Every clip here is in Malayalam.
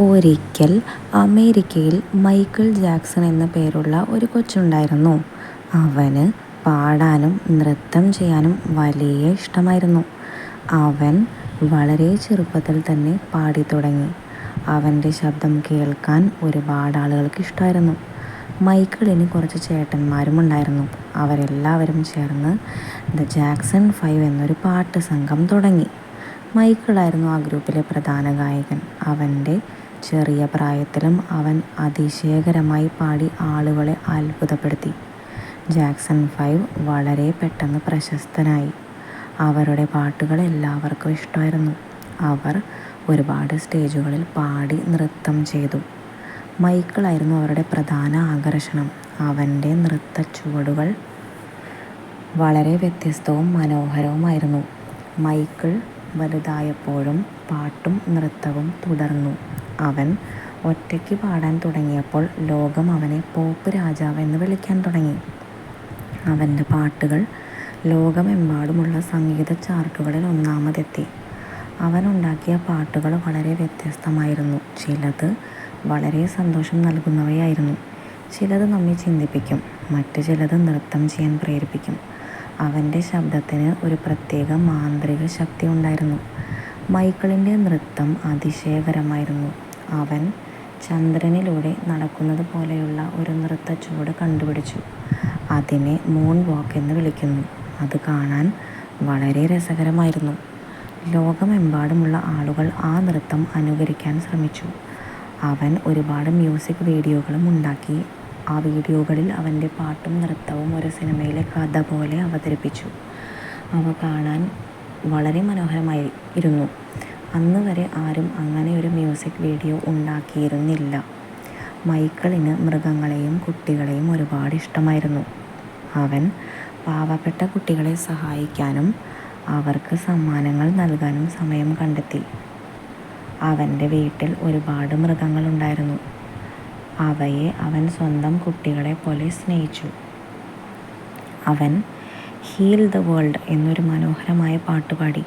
ഒരിക്കൽ അമേരിക്കയിൽ മൈക്കിൾ ജാക്സൺ എന്ന പേരുള്ള ഒരു കൊച്ചുണ്ടായിരുന്നു. അവന് പാടാനും നൃത്തം ചെയ്യാനും വലിയ ഇഷ്ടമായിരുന്നു. അവൻ വളരെ ചെറുപ്പത്തിൽ തന്നെ പാടി തുടങ്ങി അവന്റെ ശബ്ദം കേൾക്കാൻ ഒരുപാട് ആളുകൾക്ക് ഇഷ്ടമായിരുന്നു. മൈക്കിളിന് കുറച്ച് ചേട്ടന്മാരും ഉണ്ടായിരുന്നു അവരെല്ലാവരും ചേർന്ന് ദ ജാക്സൺ ഫൈവ് എന്നൊരു പാട്ട് സംഘം തുടങ്ങി. മൈക്കിളായിരുന്നു ആ ഗ്രൂപ്പിലെ പ്രധാന ഗായകൻ. അവന്റെ ചെറിയ പ്രായത്തിലും അവൻ അതിശയകരമായി പാടി ആളുകളെ അത്ഭുതപ്പെടുത്തി. ജാക്സൺ ഫൈവ് വളരെ പെട്ടെന്ന് പ്രശസ്തനായി. അവരുടെ പാട്ടുകൾ എല്ലാവർക്കും ഇഷ്ടമായിരുന്നു. അവർ ഒരുപാട് സ്റ്റേജുകളിൽ പാടി നൃത്തം ചെയ്തു. മൈക്കിളായിരുന്നു അവരുടെ പ്രധാന ആകർഷണം. അവന്റെ നൃത്ത ചുവടുകൾ വളരെ വ്യത്യസ്തവും മനോഹരവുമായിരുന്നു. മൈക്കിൾ വലുതായപ്പോഴും പാട്ടും നൃത്തവും തുടർന്നു. അവൻ ഒറ്റയ്ക്ക് പാടാൻ തുടങ്ങിയപ്പോൾ ലോകം അവനെ പോപ്പ് രാജാവ് എന്ന് വിളിക്കാൻ തുടങ്ങി. അവന്റെ പാട്ടുകൾ ലോകമെമ്പാടുമുള്ള സംഗീത ചാർട്ടുകളിൽ ഒന്നാമതെത്തി. അവൻ ഉണ്ടാക്കിയ പാട്ടുകൾ വളരെ വ്യത്യസ്തമായിരുന്നു. ചിലത് വളരെ സന്തോഷം നൽകുന്നവയായിരുന്നു. ചിലത് നമ്മെ ചിന്തിപ്പിക്കും. മറ്റു ചിലത് നൃത്തം ചെയ്യാൻ പ്രേരിപ്പിക്കും. അവന്റെ ശബ്ദത്തിന് ഒരു പ്രത്യേക മാന്ത്രിക ശക്തി ഉണ്ടായിരുന്നു. മൈക്കിളിന്റെ നൃത്തം അതിശയകരമായിരുന്നു. അവൻ ചന്ദ്രനിലൂടെ നടക്കുന്നത് പോലെയുള്ള ഒരു നൃത്തച്ചുവട് കണ്ടുപിടിച്ചു. അതിനെ മൂൺ വാക്ക് എന്ന് വിളിക്കുന്നു. അത് കാണാൻ വളരെ രസകരമായിരുന്നു. ലോകമെമ്പാടുമുള്ള ആളുകൾ ആ നൃത്തം അനുകരിക്കാൻ ശ്രമിച്ചു. അവൻ ഒരുപാട് മ്യൂസിക് വീഡിയോകളും ഉണ്ടാക്കി. ആ വീഡിയോകളിൽ അവന്റെ പാട്ടും നൃത്തവും ഒരു സിനിമയിലെ കഥ പോലെ അവതരിപ്പിച്ചു. അവ കാണാൻ വളരെ മനോഹരമായിരുന്നു. അന്ന് വരെ ആരും അങ്ങനെ ഒരു മ്യൂസിക് വീഡിയോ ഉണ്ടാക്കിയിരുന്നില്ല. മൈക്കിളിന് മൃഗങ്ങളെയും കുട്ടികളെയും ഒരുപാട് ഇഷ്ടമായിരുന്നു. അവൻ പാവപ്പെട്ട കുട്ടികളെ സഹായിക്കാനും അവർക്ക് സമ്മാനങ്ങൾ നൽകാനും സമയം കണ്ടെത്തി. അവന്റെ വീട്ടിൽ ഒരുപാട് മൃഗങ്ങളുണ്ടായിരുന്നു. അവയെ അവൻ സ്വന്തം കുട്ടികളെ പോലെ സ്നേഹിച്ചു. അവൻ ഹീൽ ദ വേൾഡ് എന്നൊരു മനോഹരമായ പാട്ട് പാടി.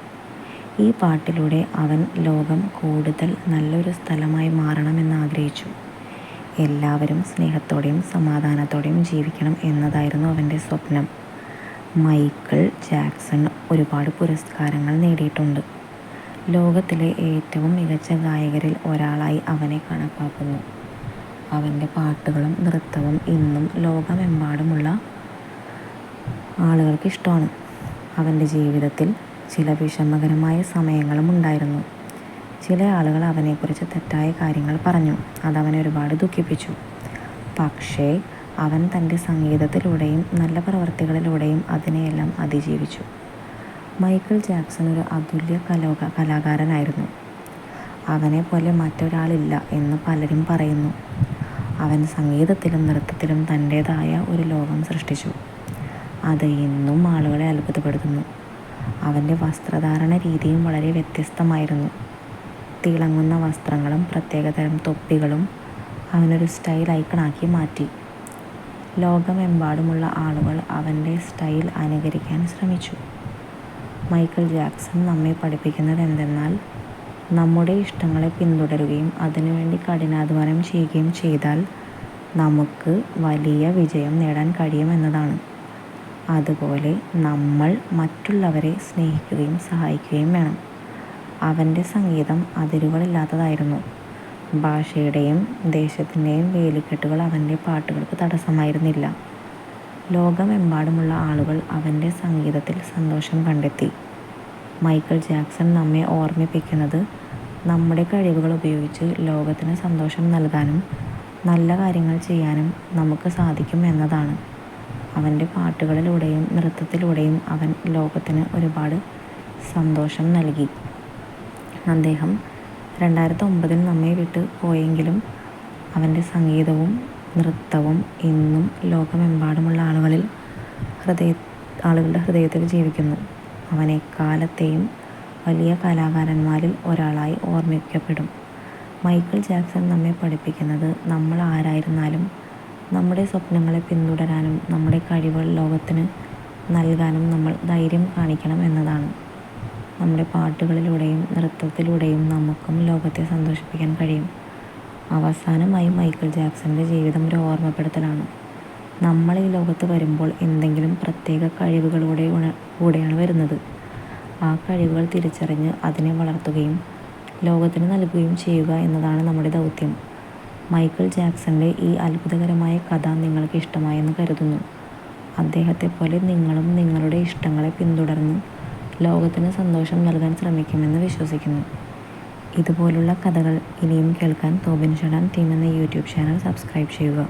ഈ പാട്ടിലൂടെ അവൻ ലോകം കൂടുതൽ നല്ലൊരു സ്ഥലമായി മാറണമെന്ന് ആഗ്രഹിച്ചു. എല്ലാവരും സ്നേഹത്തോടെയും സമാധാനത്തോടെയും ജീവിക്കണം എന്നതായിരുന്നു അവന്റെ സ്വപ്നം. മൈക്കിൾ ജാക്സൺ ഒരുപാട് പുരസ്കാരങ്ങൾ നേടിയിട്ടുണ്ട്. ലോകത്തിലെ ഏറ്റവും മികച്ച ഗായകരിൽ ഒരാളായി അവനെ കണക്കാക്കുന്നു. അവന്റെ പാട്ടുകളും നൃത്തവും ഇന്നും ലോകമെമ്പാടുമുള്ള ആളുകൾക്ക് ഇഷ്ടമാണ്. അവന്റെ ജീവിതത്തിൽ ചില വിഷമകരമായ സമയങ്ങളും ഉണ്ടായിരുന്നു. ചില ആളുകൾ അവനെക്കുറിച്ച് തെറ്റായ കാര്യങ്ങൾ പറഞ്ഞു. അതവനെ ഒരുപാട് ദുഃഖിപ്പിച്ചു. പക്ഷേ അവൻ തന്റെ സംഗീതത്തിലൂടെയും നല്ല പ്രവർത്തികളിലൂടെയും അതിനെയെല്ലാം അതിജീവിച്ചു. മൈക്കിൾ ജാക്സൺ ഒരു അതുല്യ കലോക കലാകാരനായിരുന്നു. അവനെ പോലെ മറ്റൊരാളില്ല എന്ന് പലരും പറയുന്നു. അവൻ സംഗീതത്തിലും നൃത്തത്തിലും തന്റേതായ ഒരു ലോകം സൃഷ്ടിച്ചു. അത് ഇന്നും ആളുകളെ അത്ഭുതപ്പെടുത്തുന്നു. അവന്റെ വസ്ത്രധാരണ രീതിയും വളരെ വ്യത്യസ്തമായിരുന്നു. തിളങ്ങുന്ന വസ്ത്രങ്ങളും പ്രത്യേകതരം തൊപ്പികളും അവനൊരു സ്റ്റൈൽ ഐക്കണാക്കി മാറ്റി. ലോകമെമ്പാടുമുള്ള ആളുകൾ അവന്റെ സ്റ്റൈൽ അനുകരിക്കാൻ ശ്രമിച്ചു. മൈക്കിൾ ജാക്സൺ നമ്മെ പഠിപ്പിക്കുന്നത് എന്തെന്നാൽ നമ്മുടെ ഇഷ്ടങ്ങളെ പിന്തുടരുകയും അതിനുവേണ്ടി കഠിനാധ്വാനം ചെയ്യുകയും ചെയ്താൽ നമുക്ക് വലിയ വിജയം നേടാൻ കഴിയും എന്നതാണ്. അതുപോലെ നമ്മൾ മറ്റുള്ളവരെ സ്നേഹിക്കുകയും സഹായിക്കുകയും വേണം. അവന്റെ സംഗീതം അതിരുകളില്ലാത്തതായിരുന്നു. ഭാഷയുടെയും ദേശത്തിന്റെയും വേലിക്കെട്ടുകൾ അവന്റെ പാട്ടുകൾക്ക് തടസ്സമായിരുന്നില്ല. ലോകമെമ്പാടുമുള്ള ആളുകൾ അവന്റെ സംഗീതത്തിൽ സന്തോഷം കണ്ടെത്തി. മൈക്കിൾ ജാക്സൺ നമ്മെ ഓർമ്മിപ്പിക്കുന്നത് നമ്മുടെ കഴിവുകൾ ഉപയോഗിച്ച് ലോകത്തിന് സന്തോഷം നൽകാനും നല്ല കാര്യങ്ങൾ ചെയ്യാനും നമുക്ക് സാധിക്കും എന്നതാണ്. അവന്റെ പാട്ടുകളിലൂടെയും നൃത്തത്തിലൂടെയും അവൻ ലോകത്തിന് ഒരുപാട് സന്തോഷം നൽകി. അദ്ദേഹം രണ്ടായിരത്തി ഒമ്പതിൽ നമ്മെ വിട്ട് പോയെങ്കിലും അവന്റെ സംഗീതവും നൃത്തവും ഇന്നും ലോകമെമ്പാടുമുള്ള ആളുകളിൽ ഹൃദയ ആളുകളുടെ ഹൃദയത്തിൽ ജീവിക്കുന്നു. അവനെ കാലത്തെയും വലിയ കലാകാരന്മാരിൽ ഒരാളായി ഓർമ്മിക്കപ്പെടും. മൈക്കിൾ ജാക്സൺ നമ്മെ പഠിപ്പിക്കുന്നത് നമ്മൾ ആരായിരുന്നാലും നമ്മുടെ സ്വപ്നങ്ങളെ പിന്തുടരാനും നമ്മുടെ കഴിവുകൾ ലോകത്തിന് നൽകാനും നമ്മൾ ധൈര്യം കാണിക്കണം എന്നതാണ്. നമ്മുടെ പാട്ടുകളിലൂടെയും നൃത്തത്തിലൂടെയും നമുക്കും ലോകത്തെ സന്തോഷിപ്പിക്കാൻ കഴിയും. അവസാനമായി മൈക്കിൾ ജാക്സന്റെ ജീവിതം ഒരു ഓർമ്മപ്പെടുത്തലാണ് നമ്മൾ ഈ ലോകത്ത് വരുമ്പോൾ എന്തെങ്കിലും പ്രത്യേക കഴിവുകളോടെ കൂടെയാണ് വരുന്നത് ആ കഴിവുകൾ തിരിച്ചറിഞ്ഞ് അതിനെ വളർത്തുകയും ലോകത്തിന് നൽകുകയും ചെയ്യുക എന്നതാണ് നമ്മുടെ ദൗത്യം മൈക്കിൾ ജാക്സന്റെ ഈ അത്ഭുതകരമായ കഥ നിങ്ങൾക്ക് ഇഷ്ടമായെന്ന് കരുതുന്നു. അദ്ദേഹത്തെ പോലെ നിങ്ങളും നിങ്ങളുടെ ഇഷ്ടങ്ങളെ പിന്തുടർന്ന് ലോകത്തിന് സന്തോഷം നൽകാൻ ശ്രമിക്കുമെന്ന് വിശ്വസിക്കുന്നു. ഇതുപോലുള്ള കഥകൾ ഇനിയും കേൾക്കാൻ തോബിൻ ഷഡാൻ ടീം എന്ന യൂട്യൂബ് ചാനൽ സബ്സ്ക്രൈബ് ചെയ്യുക.